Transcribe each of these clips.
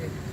you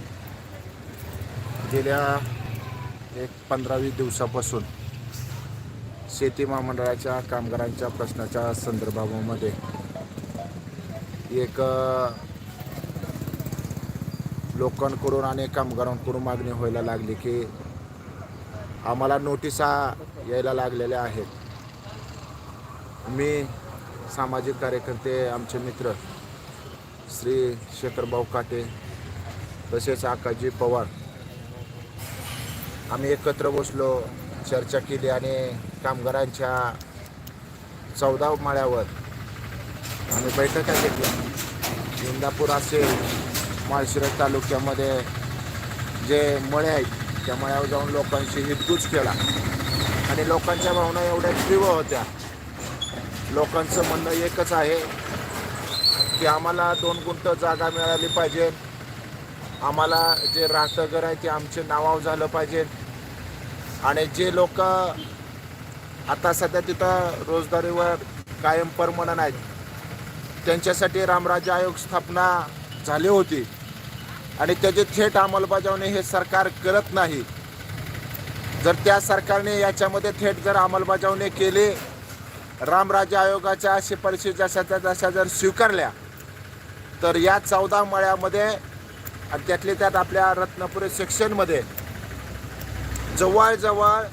गेल्या एक पंधरा वीस दिवसापासून शेती महामंडळाच्या कामगारांच्या प्रश्नाच्या संदर्भामध्ये एक लोकांकडून आणि कामगारांकडून मागणी व्हायला लागली की आम्हाला नोटिसा यायला लागलेल्या आहेत. मी सामाजिक कार्यकर्ते आमचे मित्र श्री शेखरभाऊ काटे तसेच आकाजी पवार आम्ही एकत्र बसलो चर्चा केली आणि कामगारांच्या चौदा माळ्यावर आम्ही बैठका घेतल्या इंदापूर असेल माळशिरस तालुक्यामध्ये जे मळे आहेत त्या मळ्यावर जाऊन लोकांशी हितगुज केला. आणि लोकांच्या भावना एवढ्या तीव्र होत्या. लोकांचं म्हणणं एकच आहे की आम्हाला दोन गुंट जागा मिळाली पाहिजे आम्हाला जे राहतं घर आहे ते आमचे नावाव झालं पाहिजे आणि जे लोक आता सध्या तिथं रोजगारीवर कायम परमनंट आहेत त्यांच्यासाठी रामराज्य आयोग स्थापना झाली होती. आणि त्याची थेट अंमलबजावणी हे सरकार करत नाही. जर त्या सरकारने याच्यामध्ये थेट जर अंमलबजावणी केली रामराज्य आयोगाच्या शिफारशी जशा त्या जशा जर स्वीकारल्या तर या चौदा मळ्यामध्ये आणि त्यातल्या त्यात आपल्या रत्नापुरी सेक्शनमध्ये जवळजवळ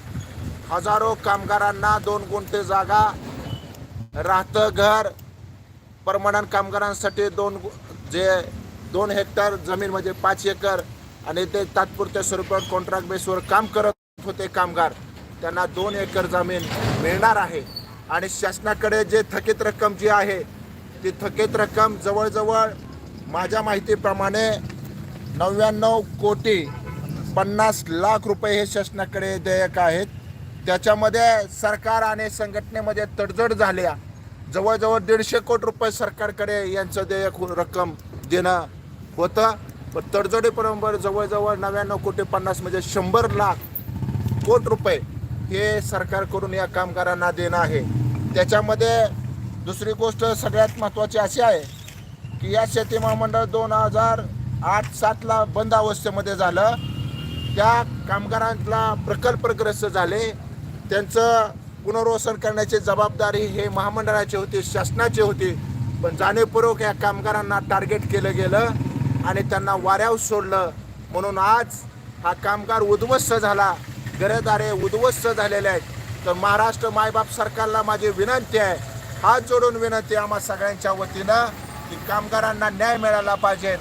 हजारो कामगारांना दोन गुंठे जागा राहतं घर. परमनंट कामगारांसाठी दोन गु- जे दोन हेक्टर जमीन म्हणजे पाच एकर आणि ते तात्पुरत्या स्वरूपात कॉन्ट्रॅक्ट बेसवर काम करत होते कामगार. त्यांना दोन एकर जमीन मिळणार आहे. आणि शासनाकडे जे थकीत रक्कम जी आहे ती थकीत रक्कम जवळजवळ माझ्या माहितीप्रमाणे नव्याण्णव कोटी पन्नास लाख रुपये हे शासनाकडे देयक आहेत. त्याच्यामध्ये सरकार आणि संघटनेमध्ये तडजड झाल्या. जवळजवळ दीडशे कोटी रुपये सरकारकडे यांचं देयक रक्कम देणं होतं. पण तडजोडीबरोबर जवळजवळ नव्याण्णव कोटी पन्नास म्हणजे शंभर लाख कोट रुपये हे सरकारकडून या कामगारांना देणं आहे. त्याच्यामध्ये दुसरी गोष्ट सगळ्यात महत्त्वाची अशी आहे की या शेती महामंडळ दोन हजार आठ सातला बंद अवस्थेमध्ये झालं. त्या कामगारांना प्रकल्पग्रस्त झाले. त्यांचं पुनर्वसन करण्याची जबाबदारी हे महामंडळाची होती शासनाची होती. पण जाणीवपूर्वक या कामगारांना टार्गेट केलं गेलं आणि त्यांना वाऱ्यावर सोडलं. म्हणून आज हा कामगार उद्ध्वस्त झाला. घरदारे उद्ध्वस्त झालेले आहेत. तर महाराष्ट्र मायबाप सरकारला माझी विनंती आहे. हात जोडून विनंती आम्हा सगळ्यांच्या वतीनं की कामगारांना न्याय मिळाला पाहिजे.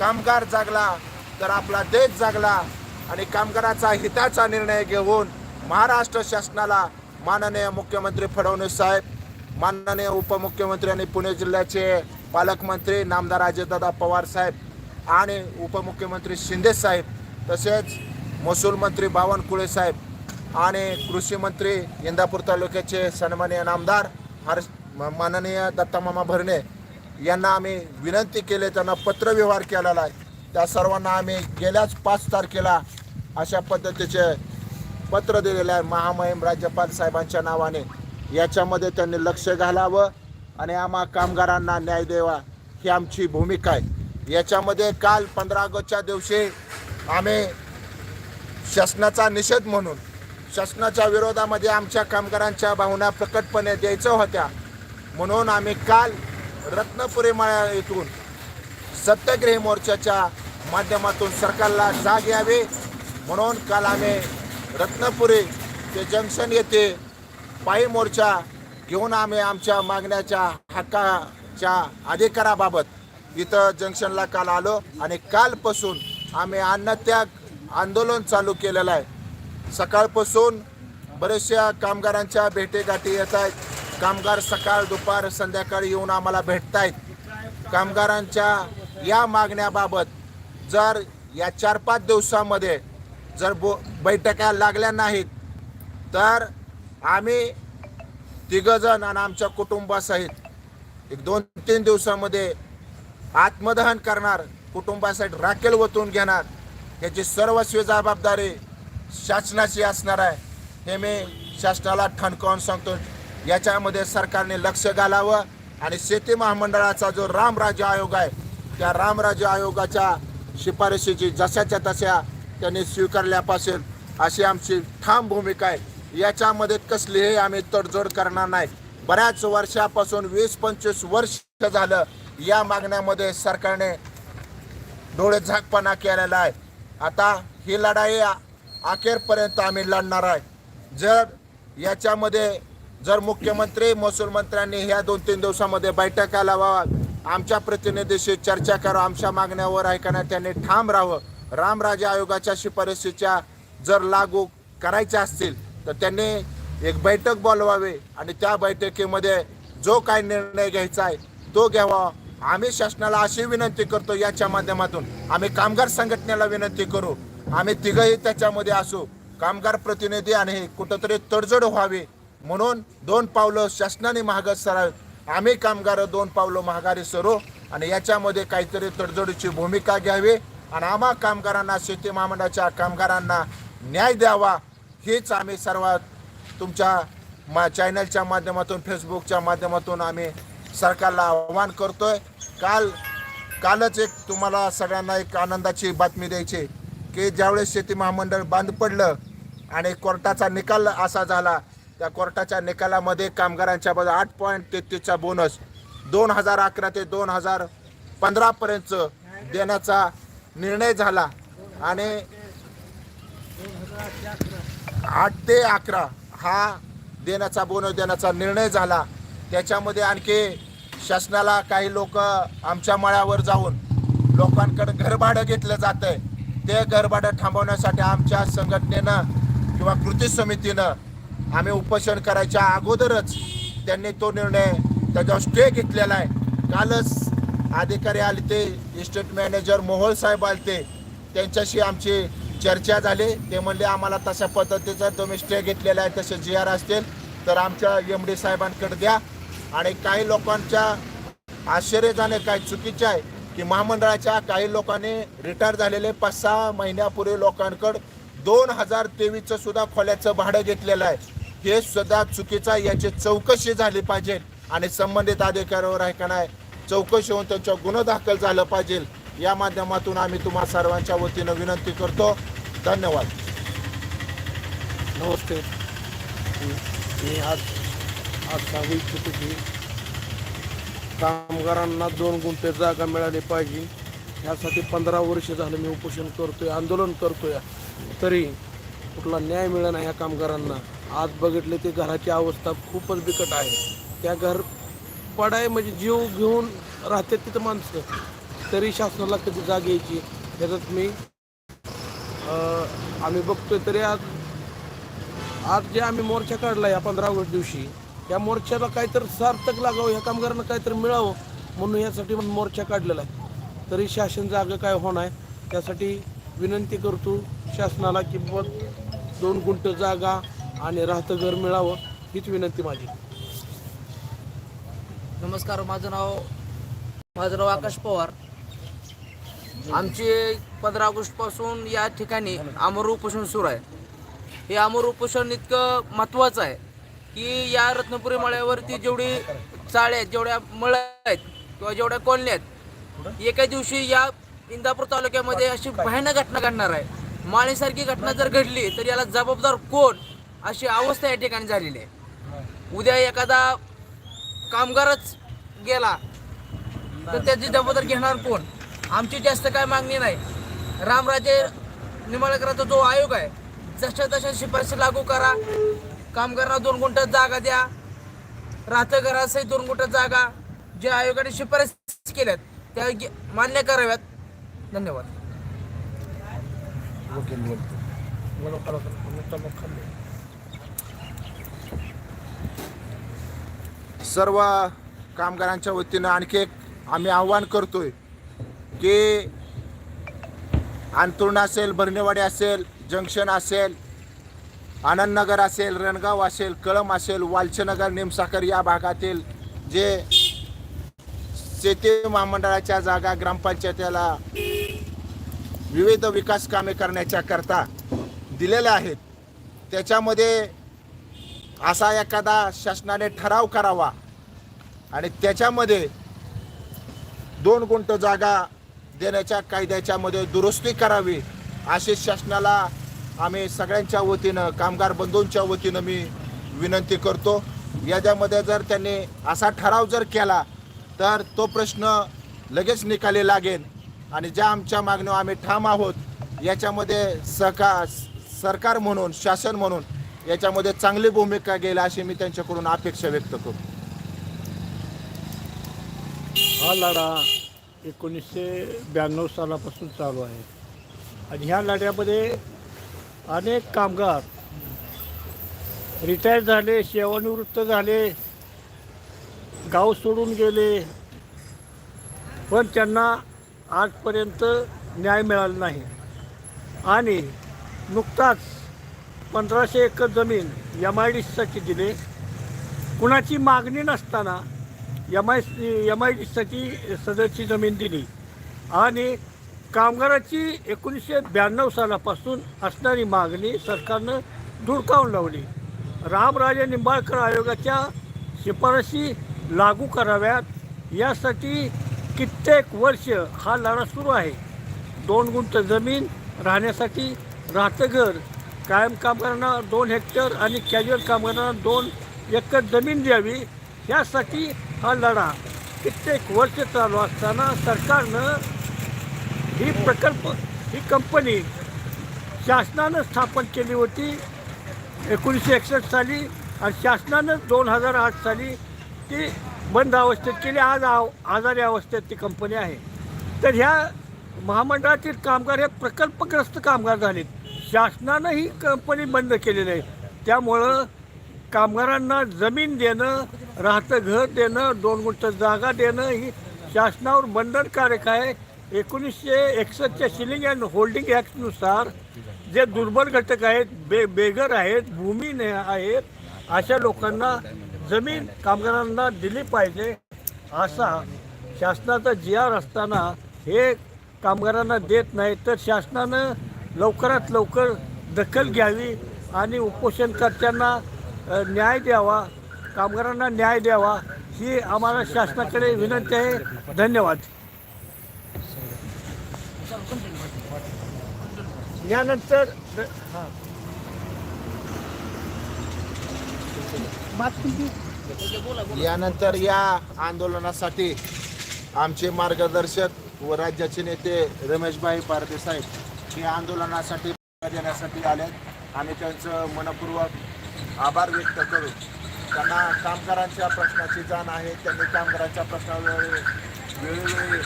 कामगार जागला तर आपला देश जागला. आणि कामगाराचा हिताचा निर्णय घेऊन महाराष्ट्र शासनाला माननीय मुख्यमंत्री फडणवीस साहेब माननीय उपमुख्यमंत्री आणि पुणे जिल्ह्याचे पालकमंत्री नामदार अजयदादा पवार साहेब आणि उपमुख्यमंत्री शिंदे साहेब तसेच महसूल मंत्री बावनकुळे साहेब आणि कृषी मंत्री इंदापूर तालुक्याचे सन्माननीय नामदार हर्ष माननीय दत्तामामा भरणे यांना आम्ही विनंती केले त्यांना पत्रव्यवहार केलेला आहे. त्या सर्वांना आम्ही गेल्याच पाच तारखेला अशा पद्धतीचे पत्र दिलेलं आहे महामहिम राज्यपाल साहेबांच्या नावाने. याच्यामध्ये त्यांनी लक्ष घालावं आणि आम्हा कामगारांना न्याय द्यावा ही आमची भूमिका आहे. याच्यामध्ये काल पंधरा ऑगस्टच्या दिवशी आम्ही शासनाचा निषेध म्हणून शासनाच्या विरोधामध्ये आमच्या कामगारांच्या भावना प्रकटपणे द्यायच्या होत्या. म्हणून आम्ही काल रत्नपुरी माळा येथून सत्याग्रही मोर्चाच्या माध्यमातून सरकारला जाग यावी. म्हणून काल आम्ही रत्नपुरी ते जंक्शन येथे पायी मोर्चा घेऊन आम्ही आमच्या मागण्याच्या हक्काच्या अधिकाराबाबत इथं जंक्शनला काल आलो आणि कालपासून आम्ही अन्नत्याग आंदोलन चालू केलेलं आहे. सकाळपासून बरेचशा कामगारांच्या भेटेगाठी येत आहेत. कामगार सकाळ दुपार संध्याकाळी येऊन आम्हाला भेटतायत कामगारांच्या या मागण्याबाबत जर या चार पाच दिवसामध्ये जर बो बैठका लागल्या नाहीत तर आम्ही तिघजण आणि आमच्या कुटुंबासहित एक दोन तीन दिवसामध्ये आत्मदहन करणार कुटुंबासाठी राखेल वतून घेणार. याची सर्वस्वी जबाबदारी शासनाची असणार आहे. हे मी शासनाला ठणकावून सांगतो याच्यामध्ये सरकारने लक्ष घालावं आणि शेती महामंडळाचा जो रामराज्य आयोग आहे त्या रामराज्य आयोगाच्या शिफारशीची जशाच्या तशा त्यांनी स्वीकारल्यापासून अशी आमची ठाम भूमिका आहे. याच्यामध्ये कसलीही आम्ही तडजोड करणार नाही. बऱ्याच वर्षापासून वीस पंचवीस वर्ष झालं या मागण्यामध्ये सरकारने डोळे झाकपणा केलेला आहे. आता ही लढाई अखेरपर्यंत आम्ही लढणार आहे. जर याच्यामध्ये जर मुख्यमंत्री महसूल मंत्र्यांनी ह्या दोन तीन दिवसामध्ये बैठका लावा आमच्या प्रतिनिधीशी चर्चा करा आमच्या मागण्यावर ऐकणं त्यांनी ठाम राहावं. रामराजे आयोगाच्या शिफारशीच्या जर लागू करायच्या असतील तर त्यांनी एक बैठक बोलवावी आणि त्या बैठकीमध्ये जो काही निर्णय घ्यायचा आहे तो घ्यावा. आम्ही शासनाला अशी विनंती करतो याच्या माध्यमातून आम्ही कामगार संघटनेला विनंती करू. आम्ही तिघही त्याच्यामध्ये असू. कामगार प्रतिनिधी आणि कुठंतरी तडजोड व्हावी म्हणून दोन पावलं शासनाने महागात सरावी आम्ही कामगार दोन पावलं महागारी सरू आणि याच्यामध्ये काहीतरी तडजोडीची भूमिका घ्यावी. आणि आम्हा कामगारांना शेती महामंडळाच्या कामगारांना न्याय द्यावा. हेच आम्ही सर्वात तुमच्या मा चॅनलच्या माध्यमातून फेसबुकच्या माध्यमातून आम्ही सरकारला आव्हान करतोय. काल कालच एक तुम्हाला सगळ्यांना एक आनंदाची बातमी द्यायची की ज्यावेळेस शेती महामंडळ बंद पडलं आणि कोर्टाचा निकाल असा झाला त्या कोर्टाच्या निकालामध्ये कामगारांच्या बद्दल आठ पॉईंट तेहतीसचा बोनस दोन हजार अकरा ते दोन हजार पंधरापर्यंत देण्याचा निर्णय झाला आणि आठ ते अकरा हा देण्याचा बोनस देण्याचा निर्णय झाला. त्याच्यामध्ये आणखी शासनाला काही लोक आमच्या मळ्यावर जाऊन लोकांकडे घरभाडं घेतलं जात आहे ते घरभाडं थांबवण्यासाठी आमच्या संघटनेनं किंवा कृती समितीनं आम्ही उपोषण करायच्या अगोदरच त्यांनी तो निर्णय त्याच्यावर स्टे घेतलेला आहे. कालच अधिकारी आले ते इस्टेट मॅनेजर मोहोळ साहेब आले ते त्यांच्याशी आमची चर्चा झाली. ते म्हणले आम्हाला तशा पद्धतीचा तुम्ही स्टे घेतलेला आहे तसे जी आर असतील तर आमच्या एम डी साहेबांकडे द्या. आणि काही लोकांच्या आश्चर्य झाले काही चुकीचे आहे की महामंडळाच्या काही लोकांनी रिटायर झालेले पाच सहा महिन्यापूर्वी लोकांकडं दोन हजार तेवीसचं सुद्धा खोल्याचं भाडं घेतलेलं आहे. हे सुद्धा चुकीचं याची चौकशी झाली पाहिजे आणि संबंधित अधिकाऱ्यावर आहे का नाही चौकशी होऊन त्यांच्या गुन्हा दाखल झालं पाहिजे. या माध्यमातून आम्ही तुम्हा सर्वांच्या वतीनं विनंती करतो. धन्यवाद. नमस्ते. मी आज आज सांगू इच्छितो की कामगारांना दोन गुंठे जागा मिळाली पाहिजे. यासाठी पंधरा वर्ष झालं मी उपोषण करतोय आंदोलन करतोय. तरी कुठला न्याय मिळेना ह्या कामगारांना. आज बघितले ते घराची अवस्था खूपच बिकट आहे. त्या घर पडाय म्हणजे जीव घेऊन राहते तिथं माणसं. तरी शासनाला कधी जाग यायची ह्याच्यात मी आम्ही बघतोय तरी आज आज जे आम्ही मोर्चा काढला या पंधरा ऑगस्ट दिवशी या मोर्चाला काहीतरी सार्थक लागावं ह्या कामगारांना काहीतरी मिळावं म्हणून यासाठी म्हणून मोर्चा काढलेला आहे. तरी शासन जागा काय होणार आहे त्यासाठी विनंती करतो शासनाला की दोन गुंठ जागा आणि राहतं घर मिळावं हीच विनंती माझी. नमस्कार माझं नाव माझं नाव आकाश पवार. आमचे पंधरा ऑगस्टपासून या ठिकाणी अमर उपोषण सुरू आहे. हे अमर उपोषण इतकं महत्त्वाचं आहे की या रत्नपुरी मळ्यावरती जेवढी चाळे आहेत जेवढ्या मळ आहेत किंवा जेवढ्या कॉलनी आहेत एका दिवशी या इंदापूर तालुक्यामध्ये अशी भयानक घटना घडणार आहे. माळेसारखी घटना जर घडली तर याला जबाबदार कोण? अशी अवस्था या ठिकाणी झालेली आहे. उद्या एखादा कामगारच गेला तर त्याची जबाबदारी घेणार कोण? आमची जास्त काय मागणी नाही. रामराजे निंबाळकरांचा जो आयोग आहे जशा तशा शिफारशी लागू करा. कामगारांना दोन गुंठ्यात जागा द्या. राहतं घरासहित दोन गुंठ्यात जागा. जे आयोगाने शिफारस केल्यात त्या मान्य कराव्यात. धन्यवाद. सर्व कामगारांच्या वतीनं आणखी एक आम्ही आव्हान करतोय की अंतुर्ण असेल भरणेवाडी असेल जंक्शन असेल आनंदनगर असेल रणगाव असेल कळम असेल वालचनगर निमसाकर या भागातील जे शेती महामंडळाच्या जागा ग्रामपंचायतीला विविध विकास कामे करण्याच्या करता दिलेल्या आहेत. त्याच्यामध्ये असा एखादा शासनाने ठराव करावा. आणि त्याच्यामध्ये दोन गुंट जागा देण्याच्या कायद्याच्यामध्ये दुरुस्ती करावी अशी शासनाला आम्ही सगळ्यांच्या वतीनं कामगार बंधूंच्या वतीनं मी विनंती करतो. याच्यामध्ये जर त्यांनी असा ठराव जर केला तर तो प्रश्न लगेच निकाली लागेल. आणि ज्या आमच्या मागण्या आम्ही ठाम आहोत याच्यामध्ये सहका सरकार म्हणून शासन म्हणून याच्यामध्ये चांगली भूमिका घेईल अशी मी त्यांच्याकडून अपेक्षा व्यक्त करतो. हा लढा एकोणीसशे ब्याण्णव सालापासून चालू आहे. आणि ह्या लढ्यामध्ये अनेक कामगार रिटायर झाले सेवानिवृत्त झाले गाव सोडून गेले पण त्यांना आजपर्यंत न्याय मिळाला नाही. आणि नुकताच पंधराशे एकर जमीन एम आय डी सीसाठी दिले. कुणाची मागणी नसताना एम आय एम आय डीसाठी सदरची जमीन दिली. आणि कामगाराची एकोणीसशे ब्याण्णव सालापासून असणारी मागणी सरकारनं धुडकावून लावली. रामराजे निंबाळकर आयोगाच्या शिफारशी लागू कराव्यात. यासाठी कित्येक वर्ष हा लढा सुरू आहे. दोन गुंठ जमीन राहण्यासाठी राहतं घर कायम कामगारांना दोन हेक्टर आणि कॅज्युअल कामगारांना दोन एकर जमीन द्यावी यासाठी हा लढा कित्येक वर्ष चालू असताना सरकारनं ही प्रकल्प ही कंपनी शासनानं स्थापन केली होती एकोणीसशे एकसष्ट साली आणि शासनानं दोन हजार आठ साली ती बंद अवस्थेत केली. आज आव आजारी अवस्थेत ती कंपनी आहे. तर ह्या महामंडळातील कामगार हे प्रकल्पग्रस्त कामगार झालेत. शासनानं ही कंपनी बंद केलेली आहे. त्यामुळं कामगारांना जमीन देणं राहतं घर देणं दोन गुंठ जागा देणं ही शासनावर बंधनकारक आहे. एकोणीसशे एकसष्टच्या सिलिंग अँड होल्डिंग ॲक्टनुसार जे दुर्बल घटक आहेत बे बेघर आहेत भूमी आहेत अशा लोकांना जमीन कामगारांना दिली पाहिजे असा शासनाचा जी आर असताना हे कामगारांना देत नाही तर शासनानं लवकरात लवकर दखल घ्यावी आणि उपोषणकर्त्यांना न्याय द्यावा कामगारांना न्याय द्यावा ही आम्हाला शासनाकडे विनंती आहे. धन्यवाद. यानंतर हां. यानंतर या आंदोलनासाठी आमचे मार्गदर्शक व राज्याचे नेते रमेशभाई पारदे साहेब. हे आंदोलनासाठी देण्यासाठी आले आम्ही त्यांचं मनपूर्वक आभार व्यक्त करू. त्यांना कामगारांच्या प्रश्नाची जाण आहे. त्यांनी कामगारांच्या प्रश्नावर वेळोवेळी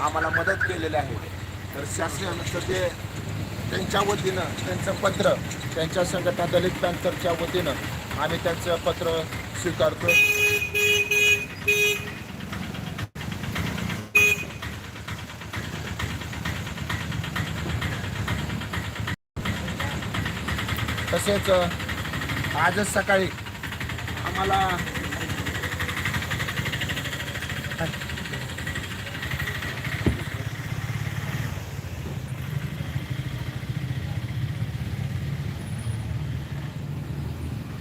आम्हाला मदत केलेली आहे. तर शासनाचं ते त्यांच्या वतीनं त्यांचं पत्र त्यांच्या संघटना दलित पॅन्थरच्या वतीनं आम्ही त्यांचं पत्र स्वीकारतो. तसेच आजच सकाळी आम्हाला